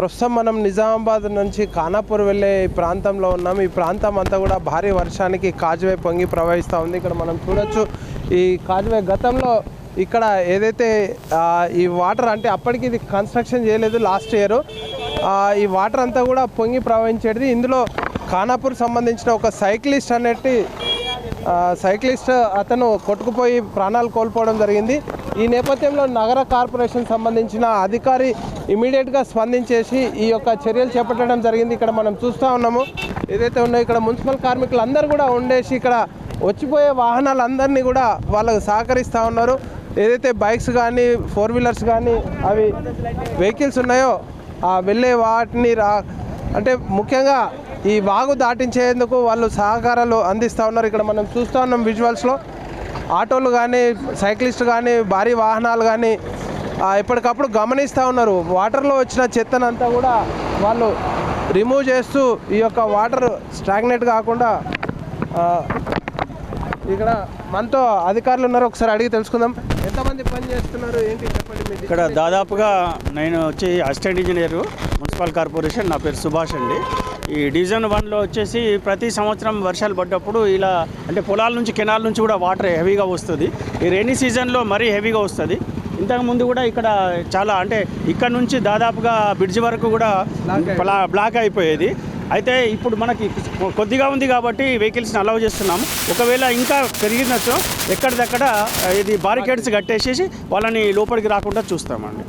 ప్రస్తుతం మనం నిజామాబాద్ నుంచి ఖానాపూర్ వెళ్ళే ఈ ప్రాంతంలో ఉన్నాం. ఈ ప్రాంతం అంతా కూడా భారీ వర్షానికి కాజువే పొంగి ప్రవహిస్తూ ఉంది. ఇక్కడ మనం చూడొచ్చు ఈ కాజువే గతంలో ఇక్కడ ఏదైతే ఈ వాటర్ అంటే అప్పటికి ఇది కన్స్ట్రక్షన్ చేయలేదు లాస్ట్ ఇయర్. ఈ వాటర్ అంతా కూడా పొంగి ప్రవహించేది ఇందులో ఖానాపూర్ సంబంధించిన ఒక సైక్లిస్ట్ అనేటి సైక్లిస్ట్ అతను కొట్టుకుపోయి ప్రాణాలు కోల్పోవడం జరిగింది. ఈ నేపథ్యంలో నగర కార్పొరేషన్ సంబంధించిన అధికారి ఇమీడియట్గా స్పందించేసి ఈ యొక్క చర్యలు చేపట్టడం జరిగింది. ఇక్కడ మనం చూస్తూ ఉన్నాము. ఏదైతే ఉన్నాయో ఇక్కడ మున్సిపల్ కార్మికులు అందరూ కూడా ఉండేసి ఇక్కడ వచ్చిపోయే వాహనాలందరినీ కూడా వాళ్ళకు సహకరిస్తూ ఉన్నారు. ఏదైతే బైక్స్ కానీ ఫోర్ వీలర్స్ కానీ అవి వెహికల్స్ ఉన్నాయో ఆ వెళ్ళే వాటిని రా అంటే ముఖ్యంగా ఈ వాగు దాటించేందుకు వాళ్ళు సహకారాలు అందిస్తూ ఉన్నారు. ఇక్కడ మనం చూస్తూ ఉన్నాం విజువల్స్లో ఆటోలు కానీ సైక్లిస్ట్ కానీ భారీ వాహనాలు కానీ ఎప్పటికప్పుడు గమనిస్తూ ఉన్నారు. వాటర్లో వచ్చిన చెత్తనంతా కూడా వాళ్ళు రిమూవ్ చేస్తూ ఈ యొక్క వాటర్ స్టాగ్నేట్ కాకుండా ఇక్కడ మనతో అధికారులు ఉన్నారు. ఒకసారి అడిగి తెలుసుకుందాం. ఎంతమంది పని చేస్తున్నారు? ఏంటి చెప్పండి ఇక్కడ దాదాపుగా నేను వచ్చి అసిస్టెంట్ ఇంజనీర్ మున్సిపల్ కార్పొరేషన్ నా పేరు సుభాష్ అండి. ఈ డివిజన్ వన్లో వచ్చేసి ప్రతి సంవత్సరం వర్షాలు పడ్డప్పుడు ఇలా అంటే పొలాల నుంచి కెనాల్ నుంచి కూడా వాటర్ హెవీగా వస్తుంది. ఈ రైనీ సీజన్లో మరీ హెవీగా వస్తుంది. ఇంతకు ముందు కూడా ఇక్కడ చాలా అంటే ఇక్కడ నుంచి దాదాపుగా బ్రిడ్జ్ వరకు కూడా బ్లా- బ్లాక్ అయిపోయేది. అయితే ఇప్పుడు మనకి కొద్దిగా ఉంది కాబట్టి వెహికల్స్ని అలౌ చేస్తున్నాము. ఒకవేళ ఇంకా పెరిగినట్టు ఎక్కడిదక్కడ ఇది బారికేడ్స్ కట్టేసేసి వాళ్ళని లోపలికి రాకుండా చూస్తామండి.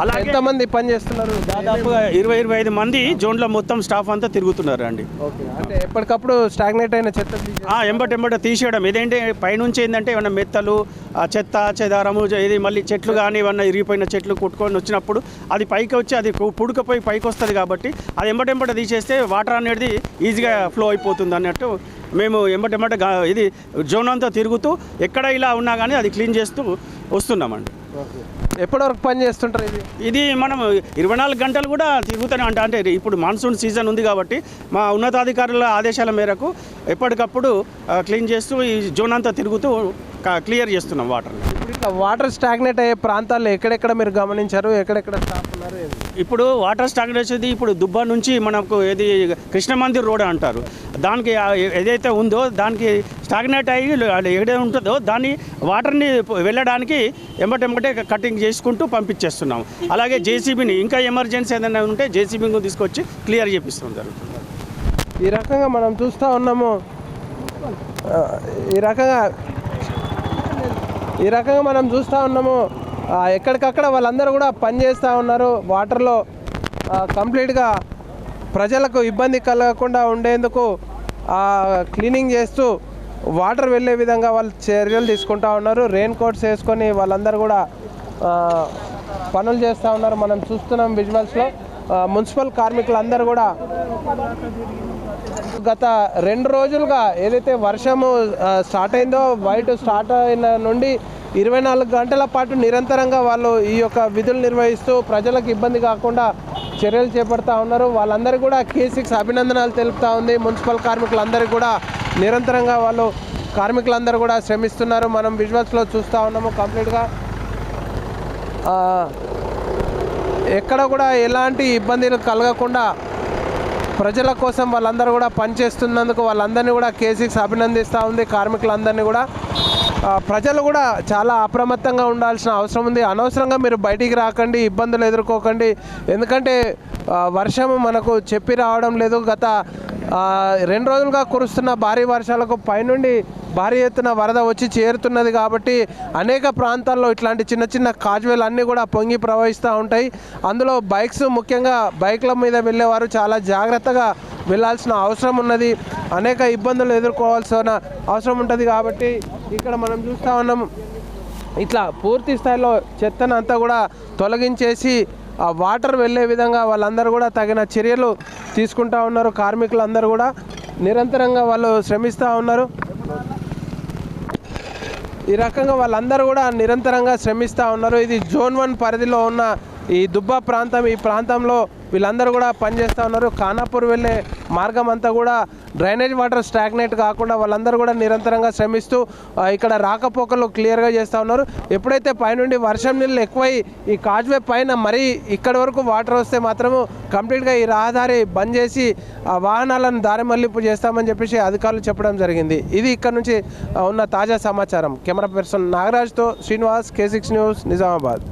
అలాగే ఎంతమంది పని చేస్తున్నారు? దాదాపుగా ఇరవై ఇరవై ఐదు మంది జోన్లో మొత్తం స్టాఫ్ అంతా తిరుగుతున్నారు అండి అంటే ఎప్పటికప్పుడు స్టాగ్నేట్ అయిన చెత్త తీసే- ఆ, ఎంబట ఎంబట తీసేయడం. ఏదంటే పైనుంచి ఏంటంటే ఏమన్నా మెత్తలు చెత్త చెదారము ఇది మళ్ళీ చెట్లు కానీ ఏమన్నా ఇరిగిపోయిన చెట్లు కొట్టుకొని వచ్చినప్పుడు అది పైకి వచ్చి అది పుడుకపోయి పైకి వస్తుంది కాబట్టి అది ఎంబట ఎంబట తీసేస్తే వాటర్ అనేది ఈజీగా ఫ్లో అయిపోతుంది అన్నట్టు మేము ఎంబట ఎంబట గా- ఇది జోన్ అంతా తిరుగుతూ ఎక్కడ ఇలా ఉన్నా కానీ అది క్లీన్ చేస్తూ వస్తున్నామండి. ఎప్పటి వరకు పని చేస్తుంటారు ఇది? ఇది మనం ఇరవై నాలుగు గంటలు కూడా తిరుగుతూనే అంటే అంటే ఇప్పుడు మాన్సూన్ సీజన్ ఉంది కాబట్టి మా ఉన్నతాధికారుల ఆదేశాల మేరకు ఎప్పటికప్పుడు క్లీన్ చేస్తూ ఈ జోన్ అంతా తిరుగుతూ క్లియర్ చేస్తున్నాం వాటర్ ఇప్పుడు ఇట్లా వాటర్ స్టాగ్నేట్ అయ్యే ప్రాంతాల్లో ఎక్కడెక్కడ మీరు గమనించారు? ఎక్కడెక్కడ స్టాప్ ఉన్నారు? ఇప్పుడు వాటర్ స్టాగ్నేట్ వచ్చేది ఇప్పుడు దుబ్బా నుంచి మనకు ఏది కృష్ణ మందిర్ రోడ్ అంటారు. దానికి ఏదైతే ఉందో దానికి స్టాగ్నేట్ అయ్యి ఏదైతే ఉంటుందో దాన్ని వాటర్ని వెళ్ళడానికి ఎంబటెంబటే కటింగ్ చేసుకుంటూ పంపించేస్తున్నాం. అలాగే జేసీబీని ఇంకా ఎమర్జెన్సీ ఏదైనా ఉంటే జేసీబీని తీసుకొచ్చి క్లియర్ చేపిస్తాం జరుగుతుంది. ఈ రకంగా మనం చూస్తూ ఉన్నాము. ఈ రకంగా ఈ రకంగా మనం చూస్తూ ఉన్నాము. ఎక్కడికక్కడ వాళ్ళందరూ కూడా పనిచేస్తూ ఉన్నారు. వాటర్లో కంప్లీట్గా ప్రజలకు ఇబ్బంది కలగకుండా ఉండేందుకు క్లీనింగ్ చేస్తూ వాటర్ వెళ్ళే విధంగా వాళ్ళు చర్యలు తీసుకుంటూ ఉన్నారు. రెయిన్ కోట్స్ వేసుకొని వాళ్ళందరూ కూడా పనులు చేస్తూ ఉన్నారు. మనం చూస్తున్నాం విజువల్స్లో. మున్సిపల్ కార్మికులందరూ కూడా గత రెండు రోజులుగా ఏదైతే వర్షము స్టార్ట్ అయిందో బయట స్టార్ట్ అయిన నుండి ఇరవై నాలుగు గంటల పాటు నిరంతరంగా వాళ్ళు ఈ యొక్క విధులు నిర్వహిస్తూ ప్రజలకు ఇబ్బంది కాకుండా చర్యలు చేపడతా ఉన్నారు. వాళ్ళందరూ కూడా కేసిక్స్ అభినందనలు తెలుపుతూ ఉంది. మున్సిపల్ కార్మికులందరూ కూడా నిరంతరంగా వాళ్ళు కార్మికులందరూ కూడా శ్రమిస్తున్నారు. మనం విజువల్స్లో చూస్తూ ఉన్నాము కంప్లీట్గా ఎక్కడ కూడా ఎలాంటి ఇబ్బందులు కలగకుండా ప్రజల కోసం వాళ్ళందరూ కూడా పనిచేస్తున్నందుకు వాళ్ళందరినీ కూడా కేసీక్స్ అభినందిస్తూ ఉంది. కార్మికులందరినీ కూడా ప్రజలు కూడా చాలా అప్రమత్తంగా ఉండాల్సిన అవసరం ఉంది. అనవసరంగా మీరు బయటికి రాకండి ఇబ్బందులు ఎదుర్కోకండి. ఎందుకంటే వర్షం మనకు చెప్పి రావడం లేదు. గత రెండు రోజులుగా కురుస్తున్న భారీ వర్షాలకు పైనుండి భారీ ఎత్తున వరద వచ్చి చేరుతున్నది కాబట్టి అనేక ప్రాంతాల్లో ఇట్లాంటి చిన్న చిన్న కాజ్వేలు అన్నీ కూడా పొంగి ప్రవహిస్తూ ఉంటాయి. అందులో బైక్స్ ముఖ్యంగా బైక్ల మీద వెళ్ళేవారు చాలా జాగ్రత్తగా వెళ్ళాల్సిన అవసరం ఉన్నది. అనేక ఇబ్బందులు ఎదుర్కోవాల్సిన అవసరం ఉంటుంది కాబట్టి ఇక్కడ మనం చూస్తూ ఉన్నాం. ఇట్లా పూర్తి స్థాయిలో చెత్తను అంతా కూడా తొలగించేసి ఆ వాటర్ వెళ్ళే విధంగా వాళ్ళందరూ కూడా తగిన చర్యలు తీసుకుంటా ఉన్నారు. కార్మికులందరూ కూడా నిరంతరంగా వాళ్ళు శ్రమిస్తూ ఉన్నారు. ఈ రకంగా వాళ్ళందరూ కూడా నిరంతరంగా శ్రమిస్తూ ఉన్నారు. ఇది జోన్ వన్ పరిధిలో ఉన్న ఈ దుబ్బా ప్రాంతం. ఈ ప్రాంతంలో వీళ్ళందరూ కూడా పనిచేస్తూ ఉన్నారు. ఖానాపూర్ వెళ్ళే మార్గం అంతా కూడా డ్రైనేజ్ వాటర్ స్టాగ్నేట్ కాకుండా వాళ్ళందరూ కూడా నిరంతరంగా శ్రమిస్తూ ఇక్కడ రాకపోకలు క్లియర్గా చేస్తూ ఉన్నారు. ఎప్పుడైతే పైనుండి వర్షం నీళ్ళు ఎక్కువై ఈ కాజ్వే పైన మరీ ఇక్కడ వరకు వాటర్ వస్తే మాత్రము కంప్లీట్గా ఈ రహదారి బంద్ చేసి ఆ వాహనాలను దారి మళ్ళింపు చేస్తామని చెప్పేసి అధికారులు చెప్పడం జరిగింది. ఇది ఇక్కడ నుంచి ఉన్న తాజా సమాచారం. Camera person నాగరాజ్తో Srinivas K six news Nizamabad.